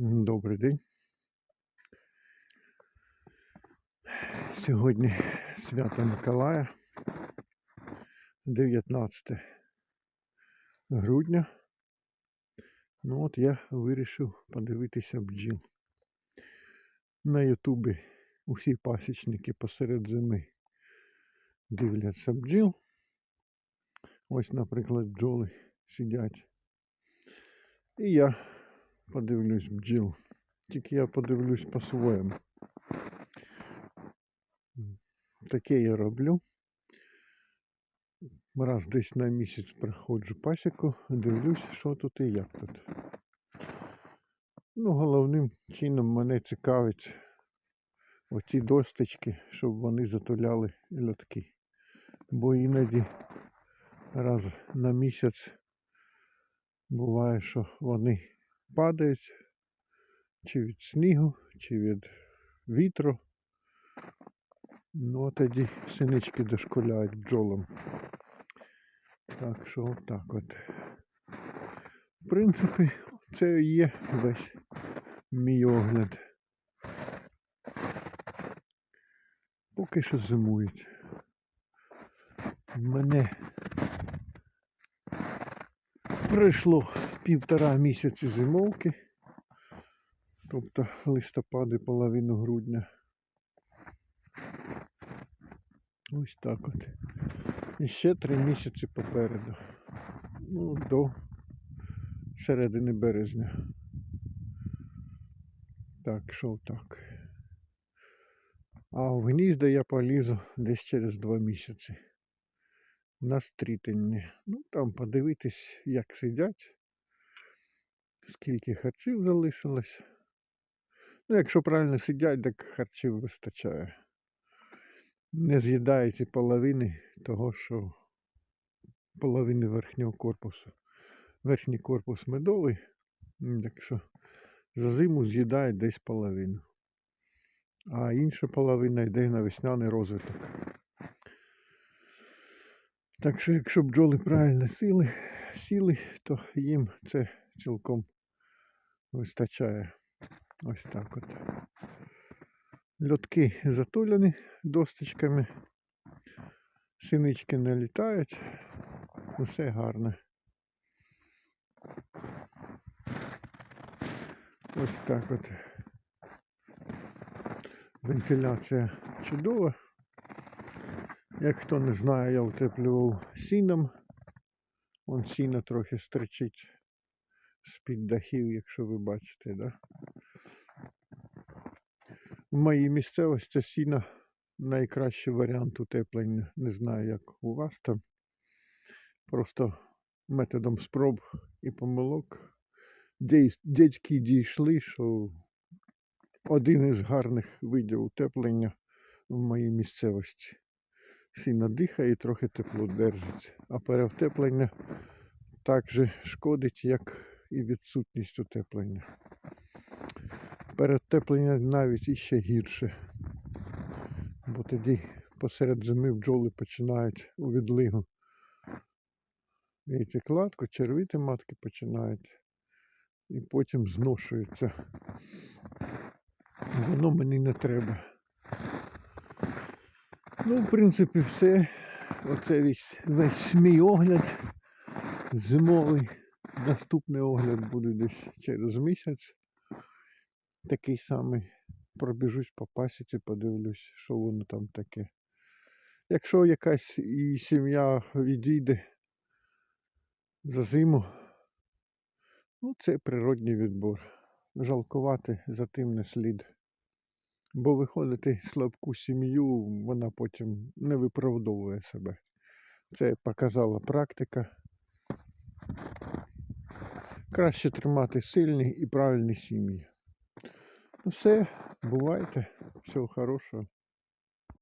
Добрий день. Сьогодні свято Миколая, 19 грудня. Ну от я вирішив подивитися бджіл. На Ютубі усі пасічники посеред зими дивляться бджіл. Ось, наприклад, бджоли сидять. І я подивлюсь бджіл. Тільки я подивлюсь по-своєму. Таке я роблю. Раз десь на місяць приходжу пасіку, дивлюсь, що тут і як тут. Ну, головним чином мене цікавить оці досточки, щоб вони затуляли льотки. Бо іноді раз на місяць буває, що вони падають чи від снігу, чи від вітру. Ну, а тоді синички дошкуляють бджолам. Так що отак от. В принципі, це і є весь мій огляд. Поки що зимують. Мене пройшло півтора місяці зимовки, тобто листопад і половину грудня. Ось так от. І ще три місяці попереду. Ну, до середини березня. Так, що так. А в гнізда я полізу десь через два місяці. На стрітенні. Ну, там подивитись, як сидять, скільки харчів залишилось. Ну, якщо правильно сидять, так харчів вистачає. Не з'їдають половини того, що половини верхнього корпусу. Верхній корпус медовий, м, так що за зиму з'їдають десь половину. А інша половина йде на весняний розвиток. Так що, якщо бджоли правильно сіли, сіли, то їм це цілком вистачає. Ось так от. Льотки затуляні досточками. Синички не літають. Усе гарне. Ось так от. Вентиляція чудова. Як хто не знає, я утеплював сіном. Вон сіно трохи стричить з-під дахів, якщо ви бачите, да? В моїй місцевості сіно найкращий варіант утеплення. Не знаю, як у вас там. Просто методом спроб і помилок дядьки дійшли, що один із гарних видів утеплення в моїй місцевості. Сіно дихає і трохи тепло держить. А переутеплення так же шкодить, як і відсутність утеплення. Перетеплення навіть іще гірше. Бо тоді посеред зими бджоли починають у відлигу. Яйцекладку, червити матки починають. І потім зношуються. Воно мені не треба. Ну, в принципі, все. Оце весь, весь мій огляд. Зимовий. Наступний огляд буде десь через місяць. Такий самий. Пробіжусь по пасіці, подивлюсь, що воно там таке. Якщо якась і сім'я відійде за зиму, ну це природній відбор. Жалкувати за тим не слід. Бо виходити слабку сім'ю, вона потім не виправдовує себе. Це показала практика. Краще тримати сильні і правильні сім'ї. Ну все, бувайте. Всього хорошого.